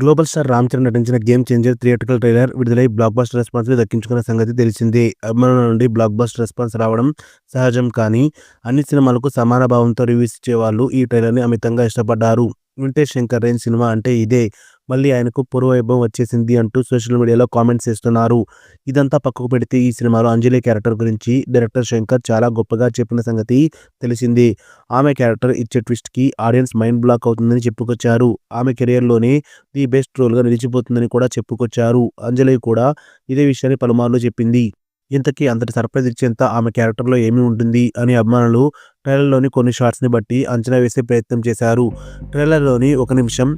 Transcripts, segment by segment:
Global star Ram Charan నటించిన game changer theatrical trailer విడుదలై blockbuster response దక్కించుకున్న సంగతి తెలిసిందే. అభిమానుల నుండి బ్లాక్ బస్టర్ రెస్పాన్స్ రావడం సహజం కానీ అన్ని సినిమాలకు సమాన భావంతో రివ్యూస్ ఇచ్చేవాళ్ళు ఈ ట్రైలర్ని అమితంగా ఇష్టపడ్డారు. వెంకటేష్ శంకర్ రేంజ్ సినిమా అంటే ఇదే. మళ్ళీ ఆయనకు పూర్వవైభవం వచ్చేసింది అంటూ సోషల్ మీడియాలో కామెంట్స్ చేస్తున్నారు. ఇదంతా పక్కకు పెడితే ఈ సినిమాలో అంజలి క్యారెక్టర్ గురించి డైరెక్టర్ శంకర్ చాలా గొప్పగా చెప్పిన సంగతి తెలిసింది. ఆమె క్యారెక్టర్ ఇచ్చే ట్విస్ట్కి ఆడియన్స్ మైండ్ బ్లాక్ అవుతుందని చెప్పుకొచ్చారు. ఆమె కెరియర్లోనే ది బెస్ట్ రోల్గా నిలిచిపోతుందని కూడా చెప్పుకొచ్చారు. అంజలి కూడా ఇదే విషయాన్ని పలుమార్లు చెప్పింది. ఇంతకీ అంతటి సర్ప్రైజ్ ఇచ్చేంత ఆమె క్యారెక్టర్లో ఏమి ఉంటుంది అని అభిమానులు ట్రైలర్లోని కొన్ని షార్ట్స్ని బట్టి అంచనా వేసే ప్రయత్నం చేశారు. ట్రైలర్లోని ఒక నిమిషం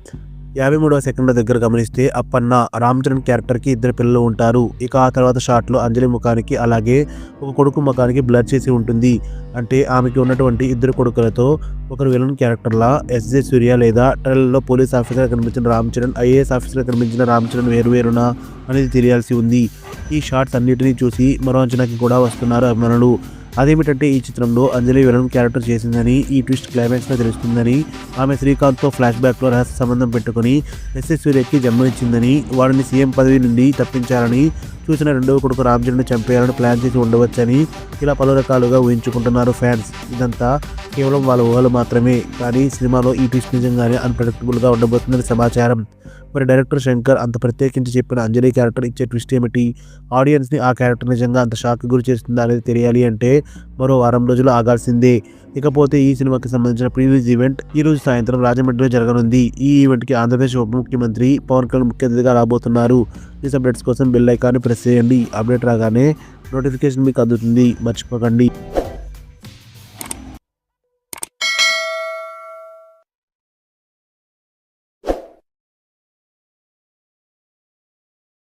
యాభై మూడవ సెకండ్ల దగ్గర గమనిస్తే అప్పన్న రామ్ చరణ్ క్యారెక్టర్కి ఇద్దరు పిల్లలు ఉంటారు. ఇక ఆ తర్వాత షాట్లో అంజలి ముఖానికి అలాగే ఒక కొడుకు ముఖానికి బ్లర్ చేసి ఉంటుంది. అంటే ఆమెకి ఉన్నటువంటి ఇద్దరు కొడుకులతో ఒకరు విలన్ క్యారెక్టర్లా ఎస్జే సూర్య లేదా ట్రైలర్లో పోలీస్ ఆఫీసర్ కనిపించిన రామ్ చరణ్ ఐఏఎస్ ఆఫీసర్ కనిపించిన రామ్ చరణ్ వేరువేరునా అనేది తెలియాల్సి ఉంది. ఈ షార్ట్స్ అన్నిటినీ చూసి మరో అంచనాకి కూడా వస్తున్నారు అభిమానులు. అదేమిటంటే ఈ చిత్రంలో అంజలి విలన్ క్యారెక్టర్ చేసిందని ఈ ట్విస్ట్ క్లైమాక్స్లో తెలుస్తుందని ఆమె శ్రీకాంత్తో ఫ్లాష్ బ్యాక్లో రహస్య సంబంధం పెట్టుకుని ఎస్ఎస్ సూర్యకి జన్మనిచ్చిందని వాడిని సీఎం పదవి నుండి తప్పించాలని చూసిన రెండవ కొడుకు రామ్జీని చంపేయాలని ప్లాన్ చేసి ఉండవచ్చని ఇలా పలు రకాలుగా ఊహించుకుంటున్నారు ఫ్యాన్స్. ఇదంతా కేవలం వాళ్ళ ఊహలు మాత్రమే. కానీ సినిమాలో ఈ ట్విస్ట్ నిజంగానే అన్ప్రెడిక్టబుల్గా ఉండబోతుందని సమాచారం. మరి డైరెక్టర్ శంకర్ అంత ప్రత్యేకించి చెప్పిన అంజలి క్యారెక్టర్ ఇచ్చే ట్విస్ట్ ఏమిటి? ఆడియన్స్ని ఆ క్యారెక్టర్ నిజంగా అంత షాక్ గురి చేస్తుందా అనేది తెలియాలి అంటే మరో వారం రోజులు ఆగాల్సిందే. ఇకపోతే ఈ సినిమాకి సంబంధించిన ప్రీవియస్ ఈవెంట్ ఈ రోజు సాయంత్రం రాజమండ్రిలో జరగనుంది. ఈ ఈవెంట్కి ఆంధ్రప్రదేశ్ ఉప ముఖ్యమంత్రి పవన్ కళ్యాణ్ ముఖ్య అతిథిగా రాబోతున్నారు. ఈ అప్డేట్స్ కోసం బెల్ ఐకాన్ ప్రెస్ చేయండి. అప్డేట్ రాగానే నోటిఫికేషన్ మీకు అందుతుంది. మర్చిపోకండి.